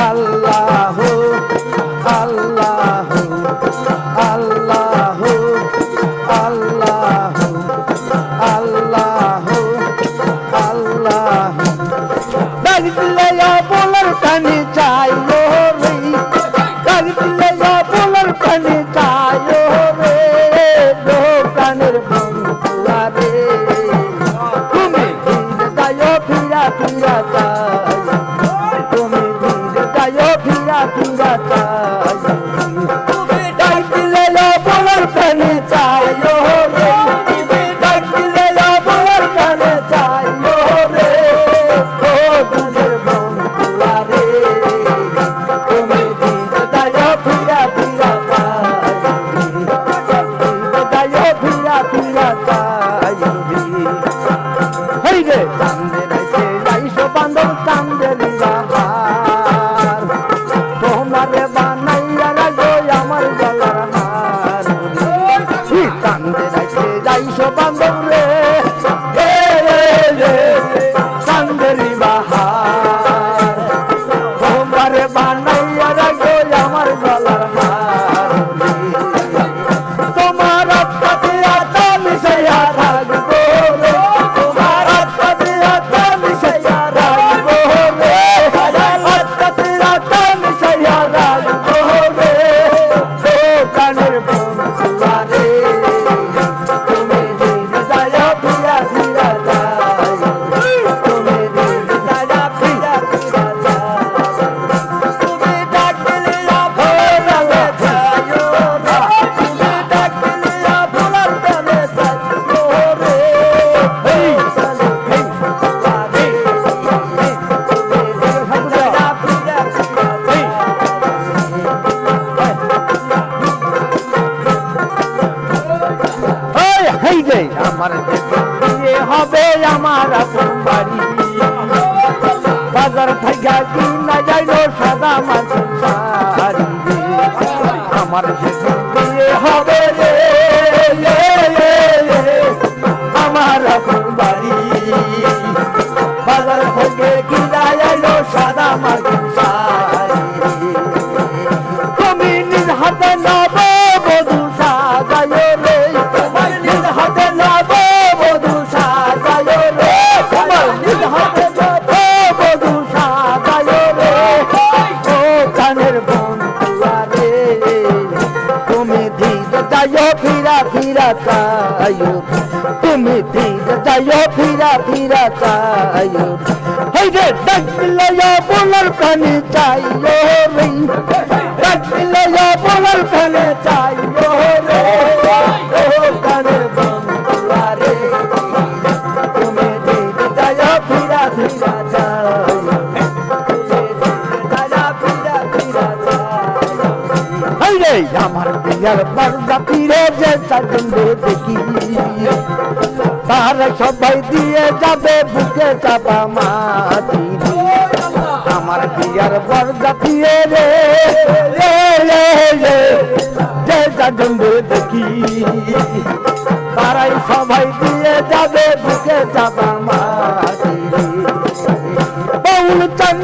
আল্লাহ আল্লাহ আল্লাহ আল্লাহ আল্লাহ আল্লাহ। ডাকলে বলার কানে চাই রে ডাকলে বলার কানে চাই রে দোকানের বন্ধুয়া রে। তুমি যাও ফিরা ফিরা চাই হই হবে আমার আপন বাড়ি। বাজার থেকে কিনা যাইলো সাদা মাছ আমার বিয়ে হবে আমার আপন বাড়ি। বাজার থেকে কিনা যাইলো সাদা মাছ হাতে নব, বধু সাজায় নিজ হাতে নব যাইও ফিরা ফিরা চাইও তুমি ধীরে যাইও ফিরা ফিরা চাইও হই রে ডাকলে বলার প্রাণী চাইও রে ডাকলে রে আমার বিয়ার বারজাতি রে যে দেখি। সবাই দিয়ে যাবে, বুকে চাপা মাটি। আমার বিয়ার বরজাতি রে রে যে চারজন দেখি। তারাই সবাই দিয়ে যাবে, বুকে চাপা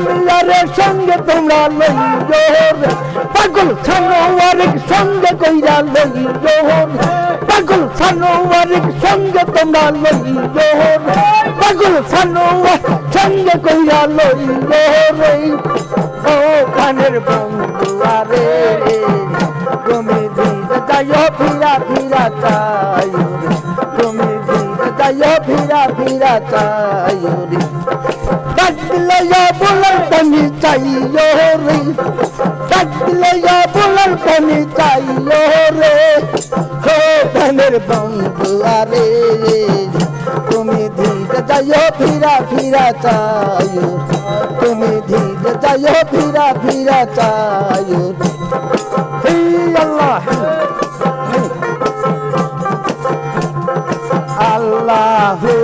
চান্দিয়ারের সঙ্গে তোমরা লইও রে পাগল ছানোয়ারের সঙ্গে কইরা লইও রে পাগল ছানোয়ারের সঙ্গে তোমরা লইও রে পাগল ছানোয়ার সঙ্গে কইরা লইও রে ও কানের বন্ধুয়া রে তুমি ধীরে যাইও, ফিরা ফিরা চাইও রে তুমি ধীরে যাইও, ফিরা ফিরা বলার পানি চাইও রে। ডাকলে বলার পানি চাইও রে। হো ধানের বন্ধু, আরে তুমি ধীরে যাইও, ফিরা ফিরা চাইও। তুমি ধীরে যাইও, ফিরা ফিরা চাইও। আল্লাহ আল্লাহ